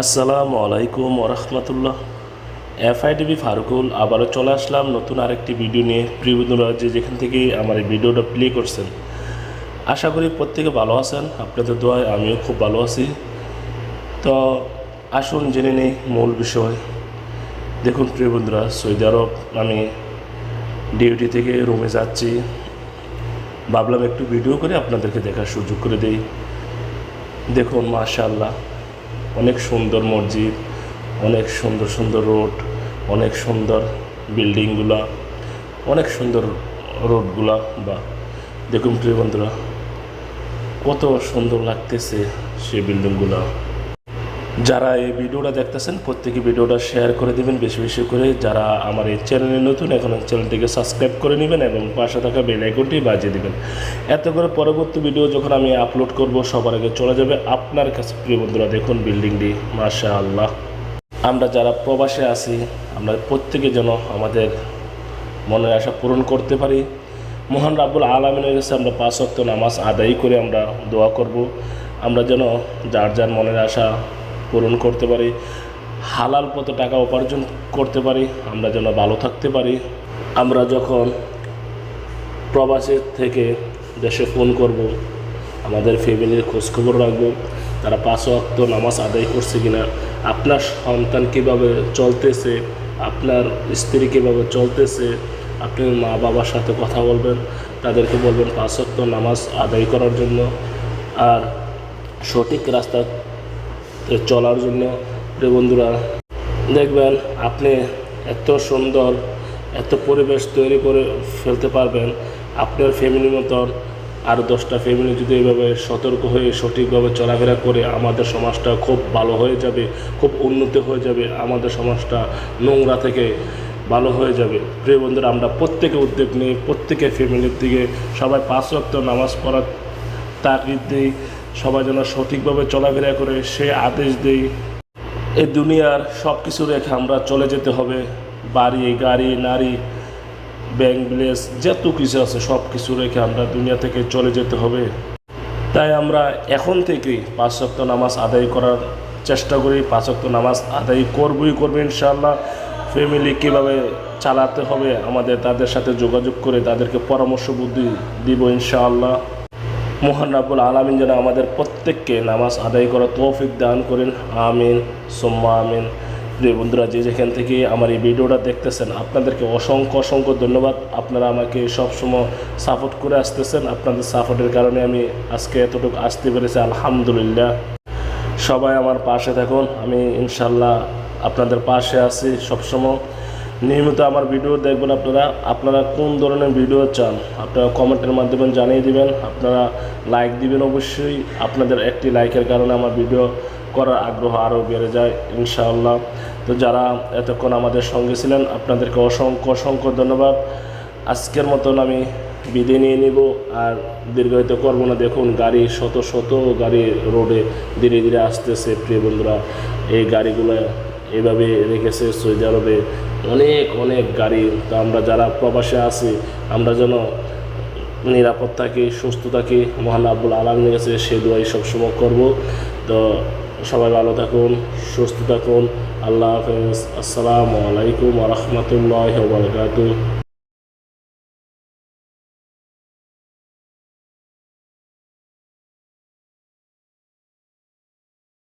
আসসালামু আলাইকুম ওরহমতুল্লাহ। এফআইডিবি ফারুকুল, আবারও চলে আসলাম নতুন আরেকটি ভিডিও নিয়ে। প্রিয় যে যেখান থেকে আমার এই ভিডিওটা প্লে করছেন, আশা করি প্রত্যেকে ভালো আছেন। আপনাদের দোয়ায় আমিও খুব ভালো আছি। তো আসুন জেনে নেই মূল বিষয়। দেখুন প্রিয় বন্ধুরা, সৌদি আরব, আমি ডিউটি থেকে রুমে যাচ্ছি। ভাবলাম একটু ভিডিও করে আপনাদেরকে দেখার সুযোগ করে দেই। দেখুন, মাশাআল্লাহ। অনেক সুন্দর মসজিদ, অনেক সুন্দর সুন্দর রোড, অনেক সুন্দর বিল্ডিংগুলা, অনেক সুন্দর রোডগুলা বা দেখুন প্রিয় বন্ধুরা, কত সুন্দর লাগতেছে সেই বিল্ডিংগুলা। যারা এই ভিডিওটা দেখতেছেন, প্রত্যেকে ভিডিওটা শেয়ার করে দিবেন, বেশি বেশি করে। যারা আমার এই চ্যানেলে নতুন, এখন চ্যানেলটিকে সাবস্ক্রাইব করে নেবেন এবং পাশে থাকা বেল আইকনটি বাজিয়ে দেবেন। এত করে পরবর্তী ভিডিও যখন আমি আপলোড করব, সবার আগে চলে যাবে আপনার কাছে। প্রিয় বন্ধুরা, দেখুন বিল্ডিংটি মাশা আল্লাহ আমরা যারা প্রবাসে আছি, আমরা প্রত্যেকে যেন আমাদের মনের আশা পূরণ করতে পারি। মহান রাব্বুল আলমিনের কাছে আমরা পাঁচ অক্ত নামাজ আদায় করে আমরা দোয়া করব। আমরা যেন যার যার মনের আশা পূরণ করতে পারি, হালাল পথে টাকা উপার্জন করতে পারি, আমরা যেন ভালো থাকতে পারি। আমরা যখন প্রবাসের থেকে দেশে ফোন করব, আমাদের ফ্যামিলির খোঁজখবর রাখব, তারা পাঁচ অক্ত নামাজ আদায় করছে কিনা, আপনার সন্তান কীভাবে চলতেছে, আপনার স্ত্রী কীভাবে চলতেছে, আপনি মা বাবার সাথে কথা বলবেন, তাদেরকে বলবেন পাঁচ অক্ত নামাজ আদায় করার জন্য। আর সঠিক রাস্তা চলার জন্য। বন্ধুরা, দেখবেন আপনি এত সুন্দর, এত পরিবেশ তৈরি করে ফেলতে পারবেন। আপনার ফ্যামিলির মতন আর দশটা ফ্যামিলি যদি এইভাবে সতর্ক হয়ে সঠিকভাবে চলাফেরা করে আমাদের সমাজটা খুব ভালো হয়ে যাবে, খুব উন্নতি হয়ে যাবে, আমাদের সমাজটা নোংরা থেকে ভালো হয়ে যাবে। প্রিয় বন্ধুরা, আমরা প্রত্যেকে উদ্যোগ নিই প্রত্যেকে ফ্যামিলির দিকে সবাই পাঁচ রক্ত নামাজ পড়ার তাগিদ দিই। সবাই যেন সঠিকভাবে চলাফেরা করে, সে আদেশ দেই। এ দুনিয়ার সব কিছু রেখে আমরা চলে যেতে হবে। বাড়ি, গাড়ি, নারী, ব্যাংক ব্লেস যত কিছু আছে সব কিছু রেখে আমরা দুনিয়া থেকে চলে যেতে হবে। তাই আমরা এখন থেকেই পাঁচ শক্ত নামাজ আদায় করার চেষ্টা করি। পাঁচ শক্ত নামাজ আদায় করবই করব ইনশাআল্লাহ। ফ্যামিলি কীভাবে চালাতে হবে আমাদের, তাদের সাথে যোগাযোগ করে তাদেরকে পরামর্শ বুদ্ধি দিব ইনশাআল্লাহ। মহান রাবুল আলমিন যেন আমাদের প্রত্যেককে নামাজ আদায় করা তৌফিক দান করেন। আমিন। সোম্মা আমিন। প্রিয় বন্ধুরা, যে যেখান থেকে আমার এই ভিডিওটা দেখতেছেন, আপনাদেরকে অসংখ্য অসংখ্য ধন্যবাদ। আপনারা আমাকে সবসময় সাপোর্ট করে আসতেছেন। আপনাদের সাপোর্টের কারণে আমি আজকে এতটুকু আসতে পেরেছি। আলহামদুলিল্লাহ। সবাই আমার পাশে থাকুন। আমি ইনশাল্লাহ আপনাদের পাশে আছি সবসময়। নিয়মিত আমার ভিডিও দেখবেন আপনারা। আপনারা কোন ধরনের ভিডিও চান, আপনারা কমেন্টের মাধ্যমে জানিয়ে দিবেন। আপনারা লাইক দিবেন অবশ্যই। আপনাদের একটি লাইকের কারণে আমার ভিডিও করার আগ্রহ আরও বেড়ে যায়, ইনশাআল্লাহ। তো যারা এতক্ষণ আমাদের সঙ্গে ছিলেন, আপনাদেরকে অসংখ্য অসংখ্য ধন্যবাদ। আজকের মতন আমি বিদে নিয়ে নিব আর দীর্ঘায়িত করব না। দেখুন, গাড়ি শত শত গাড়ি রোডে ধীরে ধীরে আসতেছে। প্রিয় বন্ধুরা, এই গাড়িগুলো এভাবে রেখেছে সৌদি আরবে। অনেক অনেক গাড়ি। তো আমরা যারা প্রবাসে আছি, আমরা যেন নিরাপদ থাকি সুস্থ থাকি মহান আব্বুল আলমের কাছে সে দোয়াই সবসময় করব। তো সবাই ভালো থাকুন, সুস্থ থাকুন। আল্লাহ হাফেজ। আসসালামু আলাইকুম রহমতুল্লাহ বারকাতু